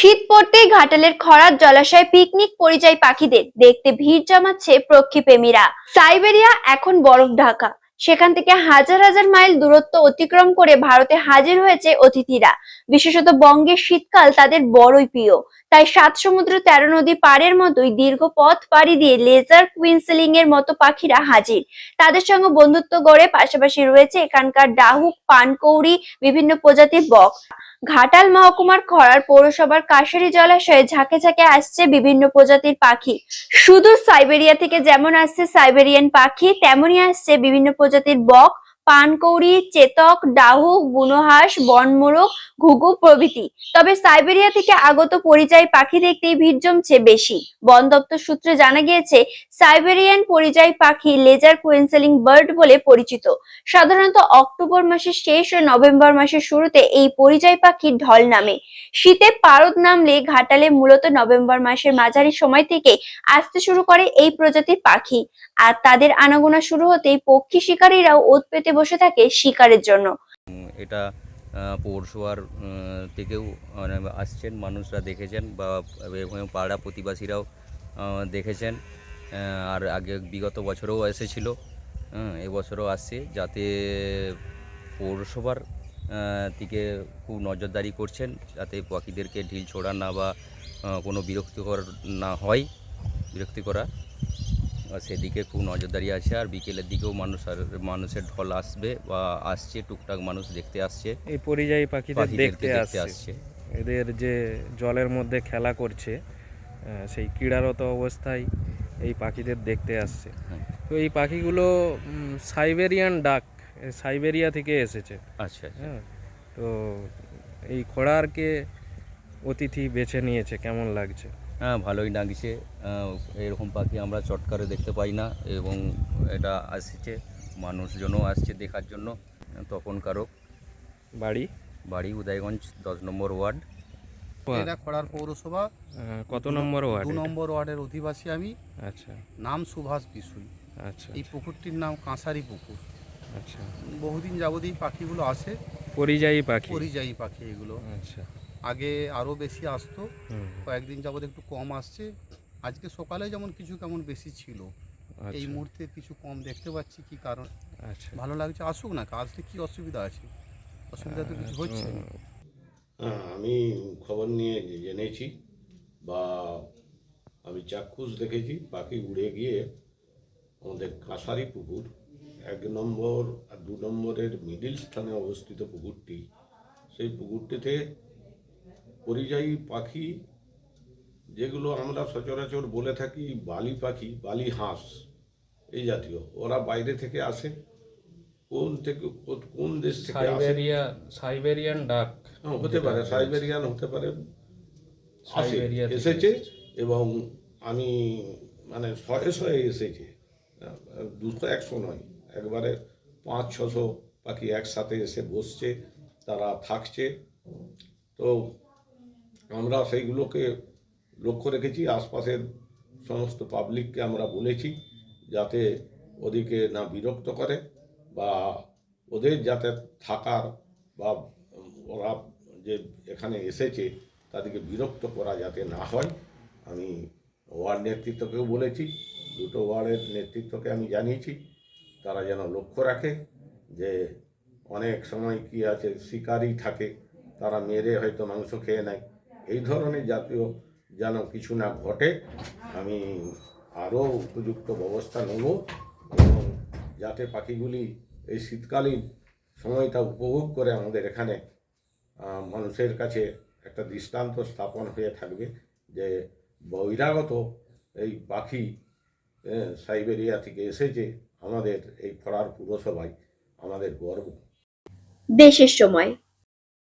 শীত পড়তেই ঘাটালের খরার জলাশয়ে পিকনিক পরিযায়ী পাখিদের দেখতে ভিড় জমাচ্ছে পক্ষী প্রেমীরা। সাইবেরিয়া এখন বরফ ঢাকা। সেখান থেকে হাজার হাজার মাইল দূরত্ব অতিক্রম করে ভারতে হাজির হয়েছে অতিথিরা। বিশেষত বঙ্গের শীতকাল তাদের বড়ই প্রিয়। তাই সাত সমুদ্র তেরো নদী পাড়ের মতোই দীর্ঘ পথ পাড়ি দিয়ে লেজার কুইন্সেলিং এর মতো পাখিরা হাজির। তাদের সঙ্গে বন্ধুত্ব গড়ে পাশাপাশি রয়েছে এখানকার ডাহুক, পানকৌড়ি, বিভিন্ন প্রজাতির বক। ঘাটাল মহকুমার খরার পৌরসভার কাশারি জলাশয়ে ঝাঁকে ঝাঁকে আসছে বিভিন্ন প্রজাতির পাখি। শুধু সাইবেরিয়া থেকে যেমন আসছে সাইবেরিয়ান পাখি, তেমনই আসছে বিভিন্ন প্রজাতির বক পানকৌড়ি, চেতক ডাহুক বুনোহাঁস বনমোরগ, ঘুঘু প্রভৃতি। তবে সাইবেরিয়া থেকে আগত পরিযায়ী পাখি দেখতেই ভিড় জমছে বেশি। বন দপ্তর সূত্রে জানা গিয়েছে, সাইবেরিয়ান পরিযায়ী পাখি লেজার কুইন্সেলিং বার্ড বলে পরিচিত। সাধারণত অক্টোবর মাসের শেষ ও নভেম্বর মাসের শুরুতে এই পরিযায়ী পাখির ঢল নামে। শীতে পারদ নামলে ঘাটালে মূলত নভেম্বর মাসের মাঝারি সময় থেকে আসতে শুরু করে এই প্রজাতির পাখি। আর তাদের আনাগোনা শুরু হতেই পক্ষী শিকারীরাও ওত পেতে বসে থাকে শিকারের জন্য। এটা পৌরসভার থেকেও মানে আসছেন, মানুষরা দেখেছেন বা পাড়া প্রতিবাসীরাও দেখেছেন। আর আগে বিগত বছরেও এসেছিল। এবছরও আসছে যাতে পৌরসভার থেকে খুব নজরদারি করছেন যাতে পাখিদেরকে ঢিল ছোড়া না বা কোনো বিরক্তিকর না হয়। বিরক্তি করা সেদিকে খুব নজরদারি আছে আর বিকেলের দিকেও মানুষ আর মানুষের ঢল আসবে বা আসছে টুকটাক মানুষ দেখতে আসছে। এই পরিযায়ী পাখিদের দেখতে আসছে। এদের যে জলের মধ্যে খেলা করছে সেই ক্রীড়ারত অবস্থায় এই পাখিদের দেখতে আসছে। হ্যাঁ। তো এই পাখিগুলো সাইবেরিয়ান ডাক সাইবেরিয়া থেকে এসেছে। আচ্ছা আচ্ছা। হ্যাঁ তো এই খোড়ারকে অতিথি বেছে নিয়েছে কেমন লাগছে? হ্যাঁ ভালোই লাগছে। আহ, এরকম পাখি আমরা চটকারে দেখতে পাই না এবং এটা আসছে মানুষজনও আসছে দেখার জন্য তখন তখনকারও বাড়ি? বাড়ি উদয়গঞ্জ দশ নম্বর ওয়ার্ড। এটা খড়ার পৌরসভা। কত নম্বর ওয়ার্ড দু নম্বর ওয়ার্ডের অধিবাসী আমি। আচ্ছা। নাম সুভাষ বিশুই। আচ্ছা। এই পুকুরটির নাম কাঁসারি পুকুর। আচ্ছা। বহুদিন যাবত এই পাখিগুলো আসে। পরিযায়ী পাখি? পরিযায়ী পাখি এগুলো। আচ্ছা। আগে আরও বেশি আসতো। কয়েকদিন যাবত একটু কম আসছে। আজকে সকালে যেমন কিছু কেমন বেশি ছিল। এই আচ্ছা। মুহূর্তে কিছু কম দেখতে পাচ্ছি কি কারণ আচ্ছা। ভালো লাগছে। আসুক না আসলে কি অসুবিধা আছে? অসুবিধা তো কিছু হচ্ছে না। হ্যাঁ আমি খবর নিয়ে জেনেছি বা আমি চাক্ষুষ দেখেছি। পাখি উড়ে গিয়ে আমাদের কাঁসারি পুকুর এক নম্বর আর দু নম্বরের মিডিল স্থানে অবস্থিত পুকুরটি। সেই পুকুরটিতে পরিযায়ী পাখি যেগুলো আমরা সচরাচর বলে থাকি বালি পাখি বালি হাঁস এই জাতীয়। ওরা বাইরে থেকে আসে কোন থেকে কোন দেশ থেকে সাইবেরিয়া সাইবেরিয়ান ডাক। হ্যাঁ, হতে পারে সাইবেরিয়ান হতে পারে। এসেছে। এবং আমি মানে শয়ে শয়ে এসেছে। দুশো একশো নয় একবারে পাঁচ ছশো পাখি একসাথে এসে বসছে তারা থাকছে। তো আমরা সেইগুলোকে লক্ষ্য রেখেছি, আশপাশের সমস্ত পাবলিককে আমরা বলেছি যাতে ওদিকে না বিরক্ত করে বা ওদের যাতে থাকার বা ওরা যে এখানে এসেছে তাদেরকে বিরক্ত করা যাতে না হয়। আমি ওয়ার্ড নেতৃত্বকেও বলেছি, দুটো ওয়ার্ডের নেতৃত্বকে আমি জানিয়েছি, তারা যেন লক্ষ্য রাখে যে অনেক সময় কি আছে, শিকারই থাকে, তারা মেরে হয়তো মাংস খেয়ে নেয়। এই ধরনের জাতীয় যেন কিছু না ঘটে, আমি আরও উপযুক্ত ব্যবস্থা নেব এবং যাতে পাখিগুলি এই শীতকালীন সময়টা উপভোগ করে আমাদের এখানে মানুষের কাছে একটা দৃষ্টান্ত স্থাপন হয়ে থাকবে যে বহিরাগত এই পাখি সাইবেরিয়া থেকে এসেছে আমাদের এই ফড়ার পুরসভায়, আমাদের গর্ব। দেশের সময়।